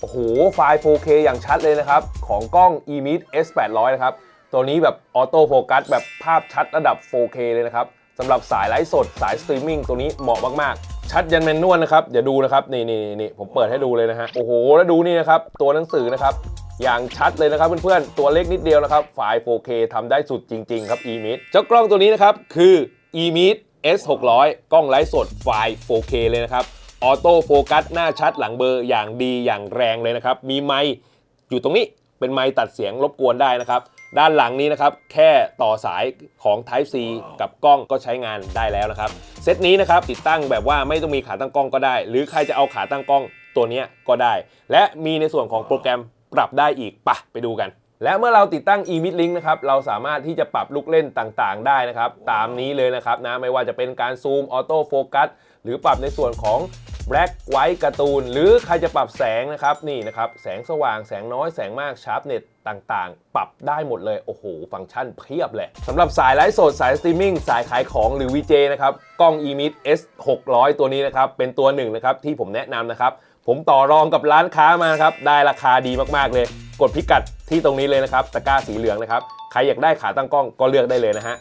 โอ้โห ไฟล์ 4K อย่างชัดเลยนะครับ ของกล้อง eMIT S800 นะครับ ตัวนี้แบบออโต้โฟกัสแบบภาพชัดระดับ 4K เลยนะครับสำหรับสายไลฟ์สดสายสตรีมมิ่งตัวนี้เหมาะมาก ๆ ชัดยันแมนนวลนะครับอย่าดูนะครับ นี่นี่นี่ผมเปิดให้ดูเลยนะฮะ โอ้โห แล้วดูนี่นะครับ ตัวหนังสือนะครับ อย่างชัดเลยนะครับเพื่อนๆ ตัวเล็กนิดเดียวนะครับไฟล์ 4K ทำได้สุดจริง ๆ ครับ eMIT เจ้ากล้องตัวนี้นะครับคือ eMIT S600 กล้องไลฟ์สดไฟล์ 4K เลยนะครับ ออโต้โฟกัสหน้าชัดหลังเบอร์อย่างดีอย่างแรงเลยนะครับ มีไมค์อยู่ตรงนี้เป็นไมค์ตัดเสียงรบกวนได้นะครับ ด้านหลังนี้นะครับ แค่ต่อสายของ Type C กับกล้องก็ใช้งานได้แล้วนะครับ เซตนี้นะครับติดตั้งแบบว่าไม่ต้องมีขาตั้งกล้องก็ได้ หรือใครจะเอาขาตั้งกล้องตัวนี้ก็ได้ และมีในส่วนของโปรแกรมปรับได้อีกปะไปดูกัน และเมื่อเราติดตั้ง eMIT Link นะครับ เราสามารถที่จะปรับลูกเล่นต่างๆ ได้นะครับ ตามนี้เลยนะครับนะ ไม่ว่าจะเป็นการซูม ออโต้โฟกัส หรือปรับในส่วนของ Black White การ์ตูน หรือใครจะปรับแสงนะครับ นี่นะครับ แสงสว่าง แสงน้อย แสงมาก ชาร์ปเน็ตต่างๆ ปรับได้หมดเลย โอ้โห ฟังก์ชันเพียบเลยสำหรับสายไลฟ์สด สายสตรีมมิ่ง สายขายของหรือ VJ นะครับ กล้อง eMIT S 600ตัวนี้นะครับ เป็นตัวหนึ่งนะครับที่ผมแนะนำนะครับ ผมต่อรองกับร้านค้ามาครับ ได้ราคาดีมากๆเลย กดพิกัด ที่ตรงนี้เลยนะครับตะกร้าสีเหลืองนะครับใครอยากได้ขาตั้งกล้องก็เลือกได้เลยนะฮะ